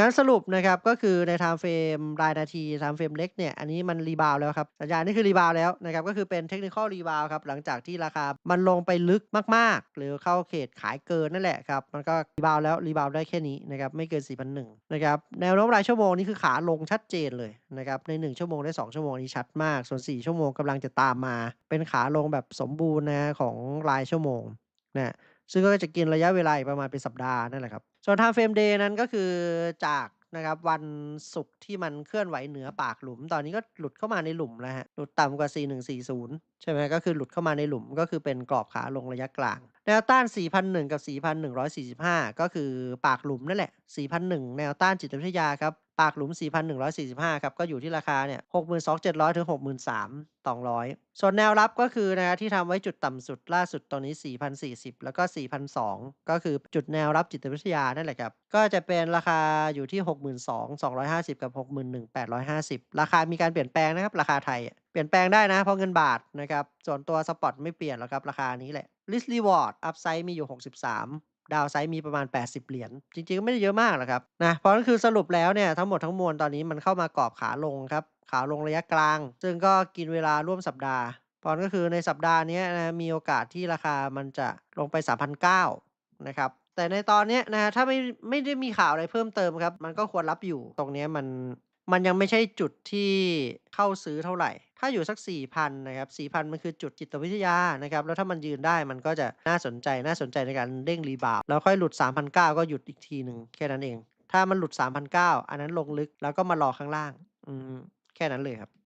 งั้นสรุปนะครับก็คือในไทม์เฟรมรายนาทีไทม์เฟรมเล็กเนี่ยอันนี้มันรีบาวแล้วครับสัญญาณนี้คือรีบาวแล้วนะครับก็คือเป็น Technical Rebound ครับหลังจากที่ราคามันลงไปลึกมากๆ หรือเข้าเขตขายเกินนั่นแหละครับมันก็รีบาวแล้วรีบาวได้แค่นี้นะครับไม่เกิน4,100นะครับแนวโน้มรายชั่วโมงนี่คือขาลงชัดเจนเลยนะครับใน 1 ชั่วโมงและ2ชั่วโมงนี้ชัดมาก ส่วน 4 ชั่วโมงกำลังจะตามมา เป็นขาลงแบบสมบูรณ์นะของรายชั่วโมงนะ ซึ่งก็จะกินระยะเวลาประมาณเป็นสัปดาห์นั่นแหละครับ ส่วนไทม์เฟรมเดย์นั้นก็คือจากนะครับวันศุกร์ที่มันเคลื่อนไหวเหนือปากหลุม ตอนนี้ก็หลุดเข้ามาในหลุมแล้วครับหลุดต่ำกว่า 4140 ใช่ไหมก็คือหลุดเข้ามาในหลุมก็คือเป็นกรอบขาลงระยะกลาง แนวต้าน4,100กับ 4,145 ก็คือปากหลุมนั่นแหละ4,100แนวต้านจิตวิทยาครับ ปากหลุม 4,145 ครับ ก็อยู่ที่ราคาเนี่ย 62,700 ถึง 63,200 ส่วนแนวรับก็คือนะครับที่ทำไว้จุดต่ำสุดล่าสุดตอนนี้ 4,040 แล้วก็4,200ก็คือจุดแนวรับจิตวิทยานั่นแหละครับ ก็จะเป็นราคาอยู่ที่ 62,250 กับ 61,850 ราคามีการเปลี่ยนแปลงนะครับ ราคาไทย เปลี่ยนแปลงได้นะเพราะเงินบาทนะครับ ส่วนตัวสปอตไม่เปลี่ยนหรอกครับราคานี้แหละ Risk Reward Upside มีอยู่ 63 Downside มีประมาณ 80 เหรียญ จริงๆก็ไม่ได้เยอะมากหรอกครับนะเพราะนั่นคือสรุปแล้วเนี่ยทั้งหมดทั้งมวลตอนนี้มันเข้ามากรอบขาลงครับขาลงระยะกลาง ซึ่งก็กินเวลาร่วมสัปดาห์เพราะนั่นก็คือในสัปดาห์นี้นะมีโอกาสที่ราคามันจะลงไป3,900นะครับแต่ในตอนนี้นะถ้าไม่ไม่ได้มีข่าวอะไรเพิ่มเติมครับ มันก็ควรรับอยู่ตรงนี้มัน มันยังไม่ใช่จุดที่เข้าซื้อเท่าไหร่ ถ้าอยู่สัก 4,000นะครับ4,000 มันคือจุดจิตวิทยานะครับ แล้วถ้ามันยืนได้มันก็จะน่าสนใจ น่าสนใจในการเด้งรีบาวด์แล้วค่อยหลุด 3,900 ก็หยุดอีกทีหนึ่งแค่นั้นเอง ถ้ามันหลุด 3,900 อันนั้นลงลึกแล้วก็มารอข้างล่าง อืม แค่นั้นเลยครับ